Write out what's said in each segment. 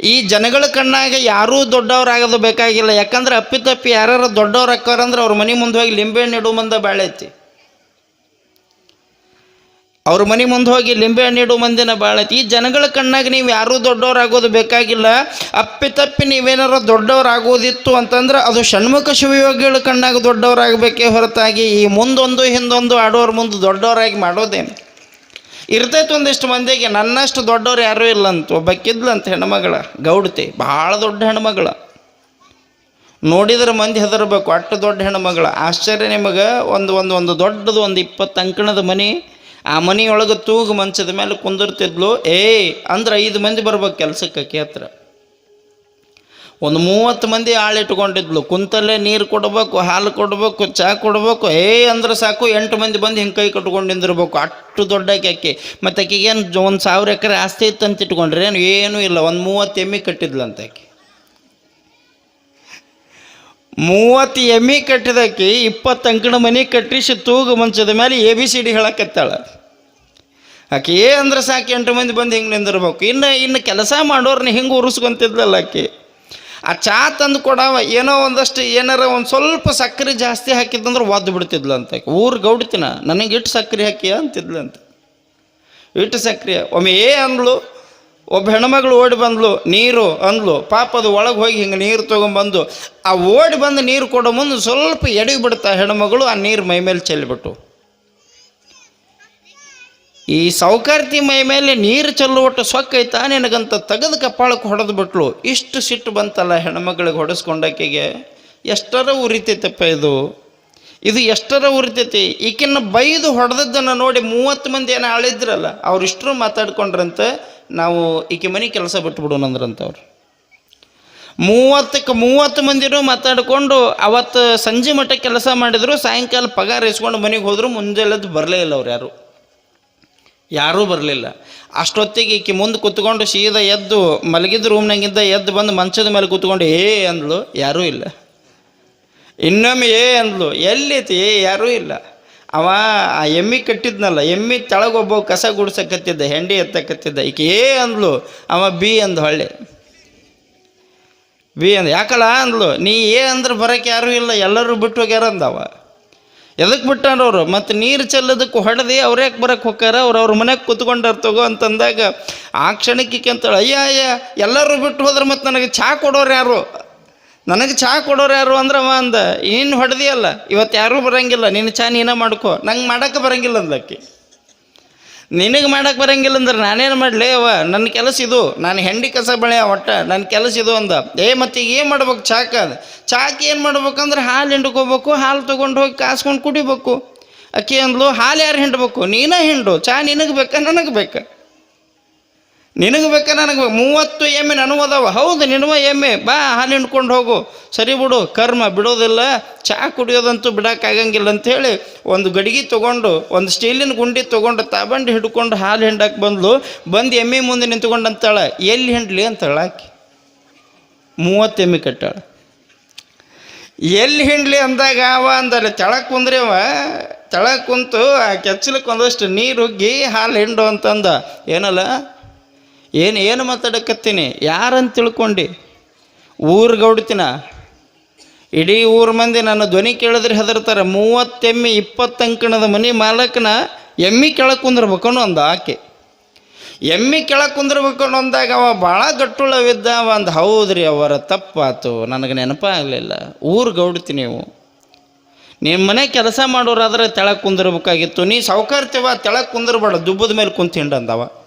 ಈ ಜನಗಳ ಕಣ್ಣಾಗ ಯಾರೂ ದೊಡ್ಡವರಾಗೋದು ಬೇಕಾಗಿಲ್ಲ. ಯಾಕಂದ್ರೆ ಅಪ್ಪಿತಪ್ಪಿ ಯಾರು ದೊಡ್ಡವ್ರು ಅಕ್ಕಾರಂದ್ರೆ ಅವ್ರ ಮನೆ ಮುಂದೆ ಹೋಗಿ ಲಿಂಬೆಹಣ್ಣು ಇಡು ಮಂದ ಬಾಳೈತಿ ಅವ್ರ ಮನೆ ಮುಂದೆ ಹೋಗಿ ಲಿಂಬೆಹಣ್ಣು ಇಡು ಮಂದಿನ ಬಾಳೈತಿ ಈ ಜನಗಳ ಕಣ್ಣಾಗ ನೀವು ಯಾರೂ ದೊಡ್ಡವರಾಗೋದು ಬೇಕಾಗಿಲ್ಲ. ಅಪ್ಪಿತಪ್ಪಿ ನೀವೇನಾರ ದೊಡ್ಡವರಾಗೋದಿತ್ತು ಅಂತಂದ್ರೆ ಅದು ಷಣ್ಮುಖ ಶಿವಯೋಗಿಗಳ ಕಣ್ಣಾಗ ದೊಡ್ಡವರಾಗಬೇಕೇ ಹೊರತಾಗಿ ಈ ಮುಂದೊಂದು ಹಿಂದೊಂದು ಆಡೋರ ಮುಂದೆ ದೊಡ್ಡವರಾಗಿ ಮಾಡೋದೇನು? ಇರ್ತೈತೆ ಒಂದಿಷ್ಟು ಮಂದಿಗೆ, ನನ್ನಷ್ಟು ದೊಡ್ಡವ್ರು ಯಾರೂ ಇಲ್ಲ ಅಂತ ಒಬ್ಬಕ್ಕಿದ್ಲಂತ ಹೆಣ್ಮಗಳ, ಗೌಡತಿ, ಭಾಳ ದೊಡ್ಡ ಹೆಣ್ಮಗಳ. ನೋಡಿದ್ರೆ ಮಂದಿ ಹೆದರ್ಬೇಕು, ಅಷ್ಟು ದೊಡ್ಡ ಹೆಣ್ಮಗಳ. ಆಶ್ಚರ್ಯ ನಿಮಗೆ, ಒಂದು ಒಂದು ಒಂದು ದೊಡ್ಡದು, ಒಂದು ಇಪ್ಪತ್ತು ಅಂಕಣದ ಮನೆ, ಆ ಮನೆಯೊಳಗೆ ತೂಗು ಮಂಚದ ಮೇಲೆ ಕುಂದಿರ್ತಿದ್ಲು. ಏಯ್, ಅಂದ್ರೆ ಐದು ಮಂದಿ ಬರ್ಬೇಕು ಕೆಲಸಕ್ಕೆ ಹತ್ರ ಒಂದು ಮೂವತ್ತು ಮಂದಿ ಆಳಿಟ್ಕೊಂಡಿದ್ಲು ಕುಂತಲ್ಲೇ ನೀರು ಕೊಡಬೇಕು, ಹಾಲು ಕೊಡಬೇಕು ಚಹಾ ಕೊಡಬೇಕು. ಏ ಅಂದ್ರೆ ಸಾಕು, ಎಂಟು ಮಂದಿ ಬಂದು ಹಿಂಗೆ ಕೈ ಕಟ್ಕೊಂಡು ನಿಂದಿರ್ಬೇಕು. ಅಷ್ಟು ದೊಡ್ಡ ಆಕಿ. ಮತ್ತು ಏನು ಒಂದು ಸಾವಿರ ಎಕರೆ ಆಸ್ತಿ ಇತ್ತು ಅಂತ ಇಟ್ಕೊಂಡ್ರೆ ಏನು, ಏನೂ ಇಲ್ಲ. ಒಂದು ಮೂವತ್ತು ಎಮ್ಮೆ ಕಟ್ಟಿದ್ಲಂತ ಆಕೆ. ಮೂವತ್ತು ಎಮ್ಮೆ ಕಟ್ಟಿದಾಕಿ ಇಪ್ಪತ್ತು ಅಂಕಣ ಮನೆ ಕಟ್ಟಿಸಿ ತೂಗು ಮಂಚದ ಮೇಲೆ ಎ, ಬಿ, ಸಿ, ಡಿ ಹೇಳಕತ್ತಾಳ. ಆಕೆ ಏ ಅಂದ್ರೆ ಸಾಕು, ಎಂಟು ಮಂದಿ ಬಂದು ಹಿಂಗೆ ನಿಂದಿರ್ಬೇಕು. ಇನ್ನು ಇನ್ನು ಕೆಲಸ ಮಾಡೋರ್ನ ಹಿಂಗೆ ಉರುಸ್ಕೊಂತಿದ್ಲಲ್ಲ ಆಕೆ. ಆ ಚಾ ತಂದು ಕೊಡವ, ಏನೋ ಒಂದಷ್ಟು ಏನಾರ ಒಂದು ಸ್ವಲ್ಪ ಸಕ್ಕರೆ ಜಾಸ್ತಿ ಹಾಕಿದ್ದಂದ್ರೆ ಒದ್ದು ಬಿಡ್ತಿದ್ಲು ಅಂತ. ಆಕೆ. ಊರು ಗೌಡ್ತಿನ, ನನಗೆ ಇಟ್ಟು ಸಕ್ಕರೆ ಹಾಕಿ ಅಂತಿದ್ಲಂತ ಇಟ್ಟು ಸಕ್ಕರೆ, ಒಮ್ಮೆ ಏ ಅಂದ್ಲು, ಒಬ್ಬ ಹೆಣ್ಮಗಳು ಓಡಿ ಬಂದ್ಲು, ನೀರು ಅಂದ್ಲು, ಪಾಪ ಅದು ಒಳಗೆ ಹೋಗಿ ಹಿಂಗೆ ನೀರು ತೊಗೊಂಬಂದು, ಆ ಓಡಿ ಬಂದು ನೀರು ಕೊಡೋ ಮುಂದೆ ಸ್ವಲ್ಪ ಎಡಗಿ ಬಿಡ್ತಾ ಹೆಣ್ಮಗಳು, ಆ ನೀರು ಮೈ ಮೇಲೆ ಚೆಲ್ಲಿಬಿಟ್ಟು ಈ ಸೌಕಾರ್ತಿ ಮೈ ಮೇಲೆ ನೀರು ಚೆಲ್ಲುವಟ್ಟು ಸೊಕ್ಕೈತಾ ನಿನಗಂತ ತೆಗೆದು ಕಪ್ಪಾಳಕ್ಕೆ ಹೊಡೆದು ಬಿಟ್ಲು. ಇಷ್ಟು ಸಿಟ್ಟು ಬಂತಲ್ಲ ಹೆಣ್ಮಗಳಿಗೆ ಹೊಡೆಸ್ಕೊಂಡಾಕೆಗೆ ಎಷ್ಟರ ಉರಿತೈತಪ್ಪ ಇದು? ಇದು ಎಷ್ಟರ ಉರಿತೈತಿ? ಈಕಿನ್ನ ಬೈದು ಹೊಡೆದದ್ದನ್ನು ನೋಡಿ ಮೂವತ್ತು ಮಂದಿ ಏನೋ ಆಳಿದ್ರಲ್ಲ ಅವ್ರು ಇಷ್ಟರು ಮಾತಾಡ್ಕೊಂಡ್ರಂತೆ, ನಾವು ಈಕೆ ಮನೆ ಕೆಲಸ ಬಿಟ್ಬಿಡೋಣ ಅಂದ್ರಂತ ಅವ್ರು. ಮೂವತ್ತಕ್ಕೆ ಮೂವತ್ತು ಮಂದಿನೂ ಮಾತಾಡಿಕೊಂಡು ಅವತ್ತು ಸಂಜೆ ಮಟ್ಟ ಕೆಲಸ ಮಾಡಿದ್ರು, ಸಾಯಂಕಾಲ ಪಗಾರ ಇಸ್ಕೊಂಡು ಮನೆಗೆ ಹೋದ್ರು ಮುಂಜಾನೆದ್ದು ಬರಲೇ ಇಲ್ಲ ಅವ್ರು ಯಾರು. ಯಾರೂ ಬರಲಿಲ್ಲ. ಅಷ್ಟೊತ್ತಿಗೆ ಈಕೆ ಮುಂದೆ ಕೂತ್ಕೊಂಡು ಸೀದಾ ಎದ್ದು ಮಲಗಿದ ರೂಮ್ನಾಗಿದ್ದ ಎದ್ದು ಬಂದು ಮಂಚದ ಮೇಲೆ ಕೂತ್ಕೊಂಡು, ಏ ಅಂದ್ಲು ಯಾರೂ ಇಲ್ಲ. ಇನ್ನೊಮ್ಮೆ ಏ ಅಂದ್ಲು ಎಲ್ಲೈತಿ? ಏ ಯಾರೂ ಇಲ್ಲ. ಅವ ಆ ಎಮ್ಮಿ ಕಟ್ಟಿದ್ನಲ್ಲ, ಎಮ್ಮಿ ತಳಗೊಬ್ಬ ಕಸ ಗುಡ್ಸಕತ್ತಿದ್ದ, ಹೆಂಡಿ ಎತ್ತಕತ್ತಿದ್ದ. ಈಕೆ ಏ ಅಂದ್ಲು ಅವ ಬಿ ಅಂದ ಹೊಳ್ಳೆ. ಬಿ ಅಂದ ಯಾಕಲ್ಲ ಅಂದ್ಲು ನೀ ಏ ಅಂದ್ರೆ ಬರೋಕೆ ಯಾರೂ ಇಲ್ಲ, ಎಲ್ಲರೂ ಬಿಟ್ಟು ಹೋಗ್ಯಾರ ಅಂದವ ಎದಕ್ಕೆ ಬಿಟ್ಟಾರ ಅವರು? ಮತ್ತು ನೀರು ಚೆಲ್ಲದಕ್ಕೆ ಹೊಡೆದು ಅವ್ರ್ಯಾಕೆ ಬರಕ್ಕೆ ಹೋಗ್ಯಾರ ಅವ್ರು ಅವ್ರ ಮನೆಗೆ ಕೂತ್ಕೊಂಡಾರ ತಗೋ ಅಂತಂದಾಗ, ಆ ಕ್ಷಣಕ್ಕೆ ಅಂತೇಳಿ ಅಯ್ಯ ಅಯ್ಯ, ಎಲ್ಲರೂ ಬಿಟ್ಟು ಹೋದ್ರೆ ಮತ್ತು ನನಗೆ ಚಹಾ ಕೊಡೋರು ಯಾರು? ನನಗೆ ಚಹಾ ಕೊಡೋರು ಯಾರು? ಅಂದ್ರೆ ಅವ ಅಂದ, ಏನು ಹೊಡೆದಿಯಲ್ಲ ಇವತ್ತು ಯಾರೂ ಬರಂಗಿಲ್ಲ ನಿನ್ನ ಚಹಾ ನೀನೇ ಮಾಡ್ಕೋ. ನಂಗೆ ಮಾಡೋಕ್ಕೆ ಬರಂಗಿಲ್ಲ ಅಂದಕ್ಕೆ ನಿನಗೆ ಮಾಡಕ್ಕೆ ಬರಂಗಿಲ್ಲ ಅಂದ್ರೆ ನಾನೇನು ಮಾಡಲಿ ಅವ ನನ್ನ ಕೆಲಸ ಇದು. ನಾನು ಹೆಂಡಿ ಕಸ ಬಳೆ ಒಟ್ಟ. ನನ್ನ ಕೆಲಸ ಇದು ಅಂದ. ಏ, ಮತ್ತೆ ಈಗ ಏನು ಮಾಡ್ಬೇಕು? ಚಾಕ ಚಾಕ್ ಏನು ಮಾಡ್ಬೇಕಂದ್ರೆ ಹಾಲು ಹಿಂಡ್ಕೋಬೇಕು, ಹಾಲು ತೊಗೊಂಡು ಹೋಗಿ ಕಾಸ್ಕೊಂಡು ಕುಡಿಬೇಕು. ಅಕ್ಕಿ ಅಂದ್ಲು, ಹಾಲು ಯಾರು ಹಿಂಡ್ಬೇಕು? ನೀನೇ ಹಿಂಡು. ಚಾ ನಿನಗೆ ಬೇಕಾ, ನನಗೆ ಬೇಕಾ? ನಿನಗೆ ಬೇಕಾ ನನಗೆ ಮೂವತ್ತು ಎಮ್ಮೆ ನನಗೂ ಹೌದು ನಿನವ ಎಮ್ಮೆ. ಬಾ, ಹಾಲು ಹಿಂಡ್ಕೊಂಡು ಹೋಗು. ಸರಿ ಬಿಡು, ಕರ್ಮ. ಬಿಡೋದಿಲ್ಲ ಚಹಾ ಕುಡಿಯೋದಂತೂ ಬಿಡೋಕ್ಕಾಗಂಗಿಲ್ಲ ಅಂಥೇಳಿ ಒಂದು ಗಡಿಗೆ ತೊಗೊಂಡು, ಒಂದು ಸ್ಟೀಲಿನ ಗುಂಡಿ ತೊಗೊಂಡು ತಾಬಂಡಿ ಹಿಡ್ಕೊಂಡು ಹಾಲು ಹಿಂಡಕ್ಕೆ ಬಂದ್ಲು. ಬಂದು ಎಮ್ಮೆ ಮುಂದೆ ನಿಂತ್ಕೊಂಡು ಅಂತಾಳೆ, ಎಲ್ಲಿ ಹಿಂಡ್ಲಿ? ಅಂತಾಳೆ ಆಕಿ. ಮೂವತ್ತು ಎಮ್ಮೆ ಕಟ್ಟಾಳ. ಎಲ್ಲಿ ಹಿಂಡ್ಲಿ? ಅಂದಾಗ ಅವ ಅಂದಲ್ಲ ತೆಳಕ್ಕೆ ಅವ. ತೆಳಕ್ಕೆ ಕುಂತು ಆ ಕೆಚ್ಚಲಕ್ಕೆ ಒಂದಷ್ಟು ನೀರು ಹುಗ್ಗಿ ಹಾಲು ಹಿಂಡು ಅಂತಂದ. ಏನಲ್ಲ ಏನು ಏನು ಮಾತಾಡಕತ್ತೀನಿ? ಯಾರಂತ ತಿಳ್ಕೊಂಡು? ಊರು ಗೌಡ್ತಿನ ಇಡೀ ಊರ ಮಂದಿ ನನ್ನ ಧ್ವನಿ ಕೇಳಿದ್ರೆ ಹೆದರ್ತಾರೆ. ಮೂವತ್ತೆಮ್ಮೆ ಇಪ್ಪತ್ತು ಅಂಕಣದ ಮನೆ ಮಾಲಕನ ಎಮ್ಮಿ ಕೆಳಗೆ ಕುಂದಿರ್ಬೇಕನು ಒಂದು ಆಕೆ. ಎಮ್ಮಿ ಕೆಳಗೆ ಕುಂದಿರ್ಬೇಕು ಅಂದಾಗ ಅವ ಭಾಳ ಗಟ್ಟುಳವಿದ್ದ ಅಂದ, ಹೌದ್ರಿ ಅವರ ತಪ್ಪಾತು, ನನಗೆ ನೆನಪಾಗಲಿಲ್ಲ. ಊರು ಗೌಡ್ತಿ ನೀವು. ನಿಮ್ಮ ಮನೆ ಕೆಲಸ ಮಾಡೋರಾದ್ರೆ ತೆಳಗೆ ಕುಂದಿರ್ಬೇಕಾಗಿತ್ತು. ನೀ ಸಾವುಕಾರ್ತಿವ ತೆಳಗೆ ಕುಂದಿರ್ಬೇಡ, ದುಬ್ಬದ ಮೇಲೆ ಕುಂತ ಹಿಂಡ ಅಂದವ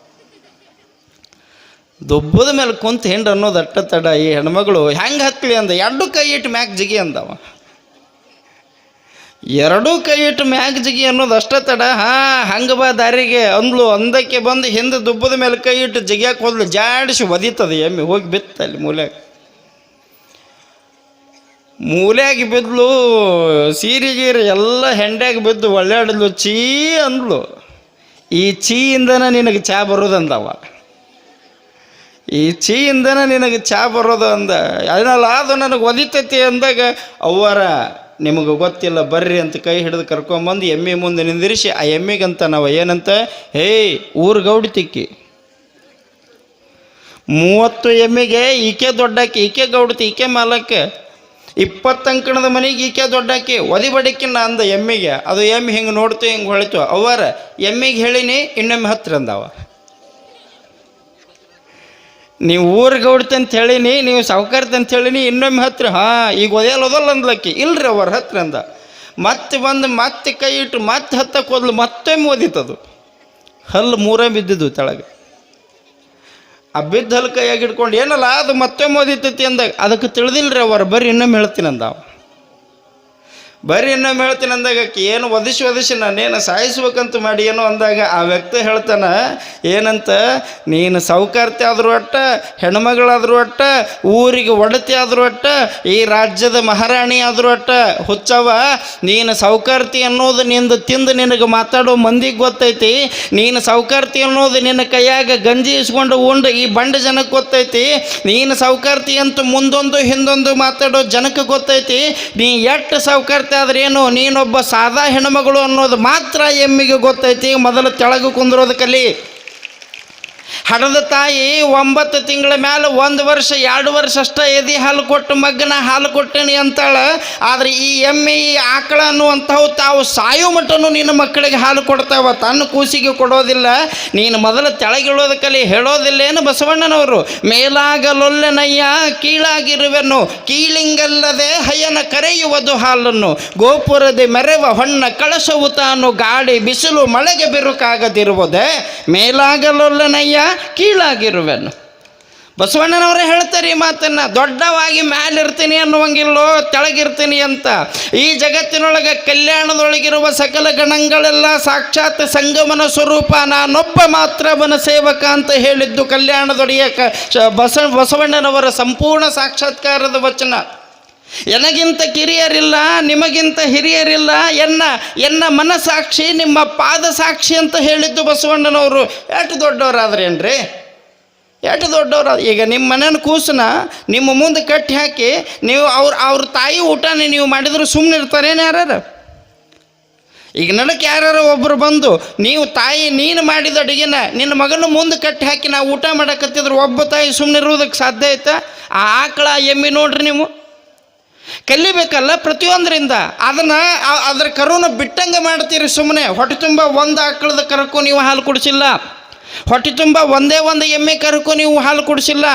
ದುಬ್ಬದ ಮೇಲೆ ಕುಂತ ಹೆಂಡ ಅನ್ನೋದು ಅಟ್ಟ ತಡ. ಈ ಹೆಣ್ಮಗಳು ಹೆಂಗೆ ಹತ್ಲಿ ಅಂದ? ಎರಡು ಕೈ ಇಟ್ಟು ಮ್ಯಾಕ್ ಜಿಗಿ ಅಂದವ. ಎರಡೂ ಕೈ ಇಟ್ಟು ಮ್ಯಾಕ್ ಜಿಗಿ ಅನ್ನೋದು ಅಷ್ಟೇ ತಡ. ಹಾ, ಹಂಗೆ ಬಾ ದಾರಿಗೆ. ಅಂದ್ಲು, ಅಂದಕ್ಕೆ ಬಂದು ಹಿಂದೆ ದುಬ್ಬದ ಮೇಲೆ ಕೈ ಇಟ್ಟು ಜಿಗಿಯಾಕೆ ಹೋದ್ಲು, ಜಾಡಿಸಿ ಒದಿತದೆ. ಎಮ್ಮೆ, ಹೋಗಿ ಬಿತ್ತ ಅಲ್ಲಿ ಮೂಲ್ಯಾಗ. ಮೂಲ್ಯಾಗಿ ಬಿದ್ಲು, ಸೀರೆ ಗೀರೆ ಎಲ್ಲ ಹೆಂಡ್ಯಾಗ ಬಿದ್ದು ಒಳ್ಳೆ ಚೀ ಅಂದ್ಲು. ಈ ಚೀಯಿಂದನ ನಿನಗೆ ಚಾ ಬರೋದಂದವ. ಈ ಚೀಯಿಂದನ ನಿನಗೆ ಚಾ ಬರೋದು ಅಂದ. ಅದನ್ನಲ್ಲ ಅದು ನನಗೆ ಒದಿತೈತಿ ಅಂದಾಗ ಅವರ ನಿಮಗೆ ಗೊತ್ತಿಲ್ಲ, ಬರ್ರಿ ಅಂತ ಕೈ ಹಿಡಿದು ಕರ್ಕೊಂಬಂದು ಎಮ್ಮೆ ಮುಂದೆ ನಿಂದಿರಿಸಿ, ಆ ಎಮ್ಮೆಗಂತ ನಾವು ಏನಂತ? ಹೇಯ್ ಊರು ಗೌಡಿ ತಿಕ್ಕಿ. ಮೂವತ್ತು ಎಮ್ಮೆಗೆ ಈಕೆ ದೊಡ್ಡಾಕಿ, ಈಕೆ ಗೌಡತಿ, ಈಕೆ ಮಾಲಕ್ಕೆ. ಇಪ್ಪತ್ತಂಕಣದ ಮನೆಗೆ ಈಕೆ ದೊಡ್ಡಾಕಿ ಒದಿ ನಾ ಅಂದ ಎಮ್ಮಿಗೆ. ಅದು ಎಮ್ಮೆ ಹಿಂಗೆ ನೋಡ್ತು, ಹಿಂಗೆ ಹೊಳಿತು. ಅವರ ಎಮ್ಮಿಗೆ ಹೇಳಿನಿ, ಇನ್ನೊಮ್ಮೆ ಹತ್ತಿರ ಅಂದವ. ನೀವು ಊರಿಗೆ ಅಂತ ಹೇಳಿನಿ, ನೀವು ಅಂತ ಹೇಳಿನಿ, ಇನ್ನೊಮ್ಮೆ ಹತ್ರ, ಹಾಂ, ಈಗ ಒದೆಯಲ್ಲ ಓದಲ್ಲ ಅಂದ್ಲಕ್ಕಿ. ಇಲ್ರಿ ಅವ್ರ ಹತ್ರ ಅಂದ. ಮತ್ತೆ ಬಂದು ಮತ್ತೆ ಕೈ ಇಟ್ಟು ಮತ್ತೆ ಹತ್ತಕ್ಕೆ ಹೋದ್ಲು, ಮತ್ತೊಮ್ಮೆ ಓದಿತ್ತದು ಹಲ್ಲು ಮೂರೇ ಬಿದ್ದಿದ್ದು ತೆಳಗೆ. ಆ ಬಿದ್ದ ಹಲ್ಲು ಕೈಯಾಗಿ ಇಟ್ಕೊಂಡು ಏನಲ್ಲ ಅದು ಮತ್ತೊಮ್ಮೆ ಓದಿತೈತಿ ಅಂದಾಗ ಅದಕ್ಕೆ ತಿಳಿದಿಲ್ರಿ ಅವ್ರು ಬರ್ರಿ ಇನ್ನೊಮ್ಮೆ ಹೇಳ್ತೀನಿ ಅಂದ. ಬರ್ರಿ ಇನ್ನೊಮ್ಮೆ ಹೇಳ್ತೀನಿ ಅಂದಾಗ ಏನು ಒದಿಸಿ ಒದಿಸಿ ನಾನೇನು ಸಾಯಿಸ್ಬೇಕಂತ ಮಾಡಿ ಏನು ಅಂದಾಗ ಆ ವ್ಯಕ್ತಿ ಹೇಳ್ತಾನ, ಏನಂತ, ನೀನು ಸೌಕಾರ್ತಿ ಆದರೂ ಅಟ್ಟ, ಹೆಣ್ಮಗಳಾದರೂ ಅಟ್ಟ, ಊರಿಗೆ ಒಡತಿ ಆದರೂ ಅಟ್ಟ, ಈ ರಾಜ್ಯದ ಮಹಾರಾಣಿ ಆದರೂ ಅಟ್ಟ ಹುಚ್ಚವ ನೀನು ಸೌಕರ್ತಿ ಅನ್ನೋದು ನಿಂದು ತಿಂದು ನಿನಗೆ ಮಾತಾಡೋ ಮಂದಿಗೆ ಗೊತ್ತೈತಿ, ನೀನು ಸೌಕರ್ತಿ ಅನ್ನೋದು ನಿನ್ನ ಕೈಯಾಗ ಗಂಜಿ ಇಸ್ಕೊಂಡು ಉಂಡು ಈ ಬಂಡ ಜನಕ್ಕೆ ಗೊತ್ತೈತಿ, ನೀನು ಸೌಕರ್ತಿ ಅಂತ ಮುಂದೊಂದು ಹಿಂದೊಂದು ಮಾತಾಡೋ ಜನಕ್ಕೆ ಗೊತ್ತೈತಿ, ನೀ ಎಷ್ಟು ಆದ್ರೆ ಏನು ನೀನೊಬ್ಬ ಸಾದಾ ಹೆಣ್ಮಗಳು ಅನ್ನೋದು ಮಾತ್ರ ಎಮ್ಮಿಗೆ ಗೊತ್ತೈತಿ ಮೊದಲು ತೆಳಗು ಕುಂದ್ರೋದು ಕಲಿ ಹಡದ ತಾಯಿ ಒಂಬತ್ತು ತಿಂಗಳ ಮೇಲೆ ಒಂದು ವರ್ಷ, ಎರಡು ವರ್ಷ ಅಷ್ಟೇ ಎದಿ ಹಾಲು ಕೊಟ್ಟು ಮಗ್ಗನ ಹಾಲು ಕೊಟ್ಟೇನಿ ಅಂತಾಳ. ಆದರೆ ಈ ಎಮ್ಮೆ, ಈ ಆಕಳ ಅನ್ನುವಂಥವು ತಾವು ಸಾಯೋ ಮಟ್ಟನು ನಿನ್ನ ಮಕ್ಕಳಿಗೆ ಹಾಲು ಕೊಡ್ತಾವ. ತನ್ನ ಕೂಸಿಗೆ ಕೊಡೋದಿಲ್ಲ. ನೀನು ಮೊದಲು ತೆಳಗಿಳೋದಕ್ಕಲ್ಲಿ ಹೇಳೋದಿಲ್ಲೇನು ಬಸವಣ್ಣನವರು? ಮೇಲಾಗಲೊಲ್ಲನಯ್ಯ, ಕೀಳಾಗಿರುವೆನು. ಕೀಳಿಂಗಲ್ಲದೆ ಹಯ್ಯನ ಕರೆಯುವುದು ಹಾಲನ್ನು. ಗೋಪುರದಿ ಮೆರೆವ ಹೊಣ್ಣ ಕಳಸವು ತಾನು ಗಾಡಿ ಬಿಸಿಲು ಮಳೆಗೆ ಬಿರುಕಾಗದಿರುವುದೇ. ಮೇಲಾಗಲೊಲ್ಲೆನಯ್ಯ ಕೀಳಾಗಿರುವೆನು. ಬಸವಣ್ಣನವರೇ ಹೇಳ್ತಾರೆ ಈ ಮಾತನ್ನು, ದೊಡ್ಡವಾಗಿ ಮ್ಯಾಲಿರ್ತೀನಿ ಅನ್ನುವಂಗಿಲ್ಲೋ, ತೆಳಗಿರ್ತೀನಿ ಅಂತ. ಈ ಜಗತ್ತಿನೊಳಗೆ ಕಲ್ಯಾಣದೊಳಗಿರುವ ಸಕಲ ಗಣಗಳೆಲ್ಲ ಸಾಕ್ಷಾತ್ ಸಂಗಮನ ಸ್ವರೂಪ, ನಾನೊಬ್ಬ ಮಾತ್ರ ವನ ಸೇವಕ ಅಂತ ಹೇಳಿದ್ದು ಕಲ್ಯಾಣದೊಡೆಯ ಕ ಬಸ, ಬಸವಣ್ಣನವರ ಸಂಪೂರ್ಣ ಸಾಕ್ಷಾತ್ಕಾರದ ವಚನ. ಎನಗಿಂತ ಕಿರಿಯರಿಲ್ಲ, ನಿಮಗಿಂತ ಹಿರಿಯರಿಲ್ಲ, ಎನ್ನ ಎನ್ನ ಮನಸಾಕ್ಷಿ ನಿಮ್ಮ ಪಾದ ಸಾಕ್ಷಿ ಅಂತ ಹೇಳಿದ್ದು ಬಸವಣ್ಣನವರು. ಎಷ್ಟು ದೊಡ್ಡವರಾದ್ರೇನ್ರಿ? ಎಷ್ಟು ದೊಡ್ಡವ್ರು ಈಗ ನಿಮ್ಮ ಮನೇನ ಕೂಸನ್ನ ನಿಮ್ಮ ಮುಂದೆ ಕಟ್ಟಿ ಹಾಕಿ, ನೀವು ಅವ್ರ ಅವ್ರ ತಾಯಿ ಊಟನ ನೀವು ಮಾಡಿದ್ರು ಸುಮ್ಮನೆ ಇರ್ತಾರೇನು ಯಾರು ಈಗ ನನಗೆ ಯಾರು ಒಬ್ಬರು ಬಂದು, ನೀವು ತಾಯಿ ನೀನು ಮಾಡಿದ ಅಡುಗೆನ ನಿನ್ನ ಮಗನ ಮುಂದೆ ಕಟ್ಟಿ ಹಾಕಿ ನಾವು ಊಟ ಮಾಡಕತ್ತಿದ್ರು, ಒಬ್ಬ ತಾಯಿ ಸುಮ್ಮನೆ ಇರುವುದಕ್ಕೆ ಸಾಧ್ಯ ಆಯ್ತಾ? ಆ ಆಕಳ ಎಮ್ಮಿ ನೋಡ್ರಿ ನೀವು. ಕಲಿಬೇಕಲ್ಲ ಪ್ರತಿಯೊಂದರಿಂದ. ಅದನ್ನು ಅದ್ರ ಕರುನ ಬಿಟ್ಟಂಗೆ ಮಾಡ್ತೀರಿ ಸುಮ್ಮನೆ ಹೊಟ್ಟೆ ತುಂಬ ಒಂದು ಆಕಳದ ಕರಕ್ಕೂ ನೀವು ಹಾಲು ಕುಡಿಸಿಲ್ಲ. ಹೊಟ್ಟೆ ತುಂಬ ಒಂದೇ ಒಂದು ಎಮ್ಮೆ ಕರಕ್ಕೂ ನೀವು ಹಾಲು ಕುಡಿಸಿಲ್ಲ.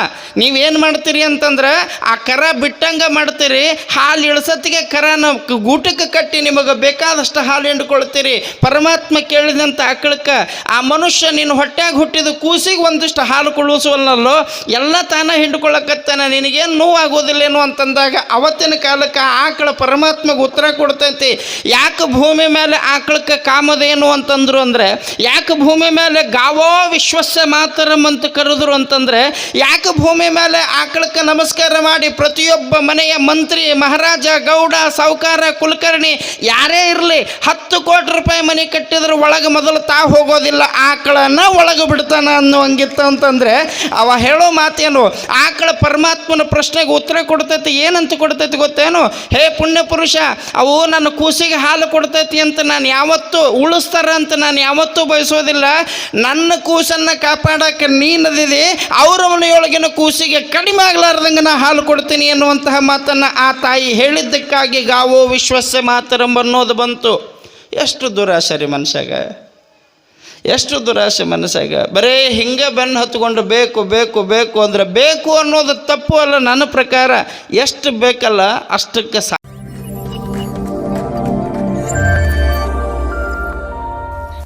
ನೀವೇನು ಮಾಡ್ತೀರಿ ಅಂತಂದ್ರೆ ಆ ಕರ ಬಿಟ್ಟಂಗೆ ಮಾಡ್ತೀರಿ. ಹಾಲು ಇಳಿಸತ್ತಿಗೆ ಕರನ ನಾವು ಗೂಟಕ್ಕೆ ಕಟ್ಟಿ ನಿಮಗೆ ಬೇಕಾದಷ್ಟು ಹಾಲು ಹಿಂಡ್ಕೊಳ್ತೀರಿ. ಪರಮಾತ್ಮ ಕೇಳಿದಂಥ ಆಕಳಕ್ಕೆ, ಆ ಮನುಷ್ಯ ನಿನ್ನ ಹೊಟ್ಟೆಗೆ ಹುಟ್ಟಿದ ಕೂಸಿಗೆ ಒಂದಿಷ್ಟು ಹಾಲು ಕುಳಿಸುವಲ್ಲೋ ಎಲ್ಲ ತಾನ ಹಿಂಡ್ಕೊಳ್ಳಕತ್ತಾನ ನಿನಗೇನು ನೋವಾಗೋದಿಲ್ಲೇನೋ ಅಂತಂದಾಗ ಅವತ್ತಿನ ಕಾಲಕ್ಕೆ ಆ ಆಕಳ ಪರಮಾತ್ಮಗೆ ಉತ್ತರ ಕೊಡ್ತೈತಿ. ಯಾಕೆ ಭೂಮಿ ಮೇಲೆ ಆಕಳಕ್ಕೆ ಕಾಮದೇನು ಅಂತಂದ್ರು ಅಂದರೆ, ಯಾಕೆ ಭೂಮಿ ಮೇಲೆ ಗಾವೋ ವಿಶ್ವಸ್ಯ ಮಾತರಂ ಅಂತ ಕರೆದ್ರು ಅಂತಂದ್ರೆ, ಯಾಕೆ ಭೂಮಿ ಮೇಲೆ ಆಕಳಕ್ಕೆ ನಮಸ್ಕಾರ ಮಾಡಿ ಪ್ರತಿಯೊಬ್ಬ ಮನೆಯ ಮಂತ್ರಿ, ಮಹಾರಾಜ, ಗೌಡ ಸಾಹುಕಾರ ಕುಲಕರ್ಣಿ ಯಾರೇ ಇರಲಿ, ಹತ್ತು ಕೋಟಿ ರೂಪಾಯಿ ಮನೆ ಕಟ್ಟಿದ್ರೆ ಒಳಗೆ ಮೊದಲು ತಾ ಹೋಗೋದಿಲ್ಲ, ಆಕಳನ್ನ ಒಳಗೆ ಬಿಡ್ತಾನ ಅನ್ನುವಂಗಿತ್ತು ಅಂತಂದ್ರೆ, ಅವ ಹೇಳೋ ಮಾತೇನು, ಆಕಳ ಪರಮಾತ್ಮನ ಪ್ರಶ್ನೆಗೆ ಉತ್ತರ ಕೊಡ್ತೈತಿ, ಏನಂತ ಕೊಡ್ತೈತಿ ಗೊತ್ತೇನು? ಹೇ ಪುಣ್ಯ ಪುರುಷ ಅವು ನನ್ನ ಕೂಸಿಗೆ ಹಾಲು ಕೊಡ್ತೈತಿ ಅಂತ ನಾನು ಯಾವತ್ತೂ ಉಳಿಸ್ತಾರ ಅಂತ ನಾನು ಯಾವತ್ತೂ ಬಯಸೋದಿಲ್ಲ. ನನ್ನ ಕೂಸನ್ನು ಕಾಪಾಡಕ್ಕೆ ನೀನದಿದೆ ಅವರ ಮನೆಯೊಳಗಿನ ಕೂಸಿಗೆ ಕಡಿಮೆ ಆಗ್ಲಾರ್ದಂಗ ನಾ ಹಾಲು ಕೊಡ್ತೀನಿ ಎನ್ನುವಂತಹ ಮಾತನ್ನು ಆ ತಾಯಿ ಹೇಳಿದ್ದಕ್ಕಾಗಿ ಗಾವೋ ವಿಶ್ವಸ್ಯ ಮಾತರಂಬ ಅನ್ನೋದು ಬಂತು. ಎಷ್ಟು ದುರಾಸರಿ ಮನುಷ್ಯಾಗ. ಎಷ್ಟು ದುರಾಸೆ ಮನಸ್ಸಾಗ ಬರೇ ಹಿಂಗೆ ಬೆನ್ನು ಹತ್ಕೊಂಡು ಬೇಕು ಬೇಕು ಬೇಕು ಅಂದ್ರೆ ಬೇಕು ಅನ್ನೋದು ತಪ್ಪು ಅಲ್ಲ ನನ್ನ ಪ್ರಕಾರ. ಎಷ್ಟು ಬೇಕಲ್ಲ ಅಷ್ಟಕ್ಕೆ ಸಾ